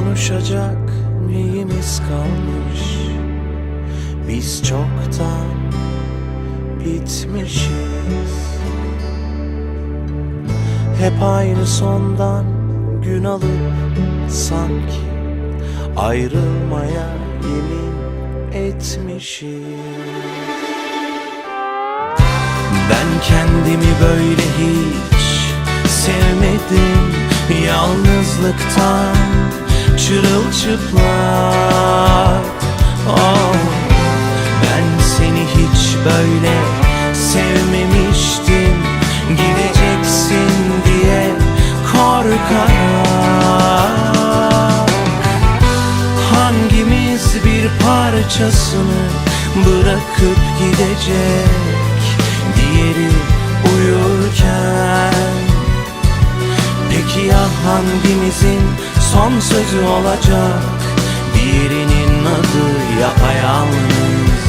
Konuşacak neyimiz kalmış? Biz çoktan bitmişiz. Hep aynı sondan gün alıp sanki. Ayrılmaya yemin etmişiz Ben kendimi böyle hiç sevmedim Yalnızlıktan çırılçıplak. Oh, Ben seni hiç böyle sevmemiştim. Gideceksin diye korkarak. Hangimiz bir parçasını bırakıp gidecek? Diğeri uyurken. Peki ya hangimizin son sözü olacak. Diğerinin adı yapayalnız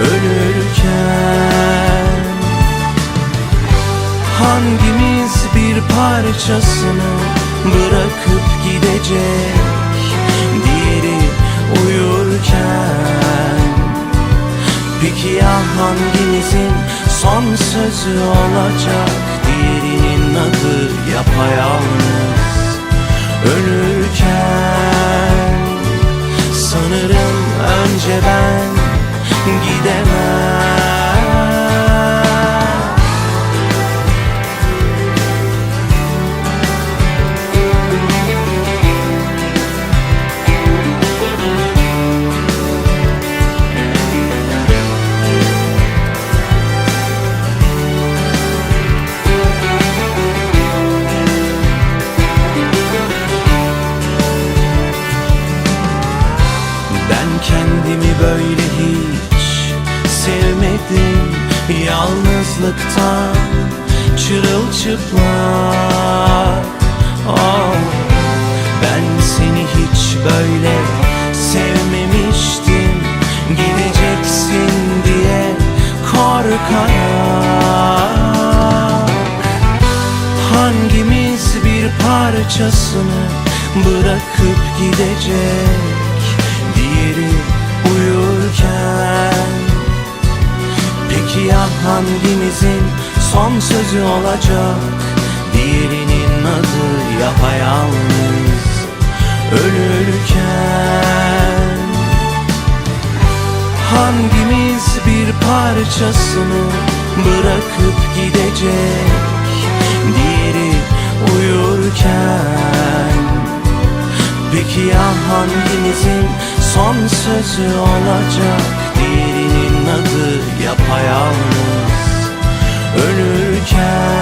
ölürken. Hangimiz bir parçasını bırakıp gidecek? Diğeri uyurken. Peki ya hangimizin son sözü olacak önce ben gidemem Ben kendimi böyle hiç sevmedim. Yalnızlıktan çırılçıplak. Oh, Ben seni hiç böyle sevmemiştim. Gideceksin diye korkarak. Hangimiz bir parçasını bırakıp gidecek hangimizin son sözü olacak? Diğerinin adı yapayalnız ölürken. Hangimiz bir parçasını bırakıp gidecek? Diğeri uyurken. Peki ya hangimizin son sözü olacak? Diğerinin adı yapayalnız. Ölürken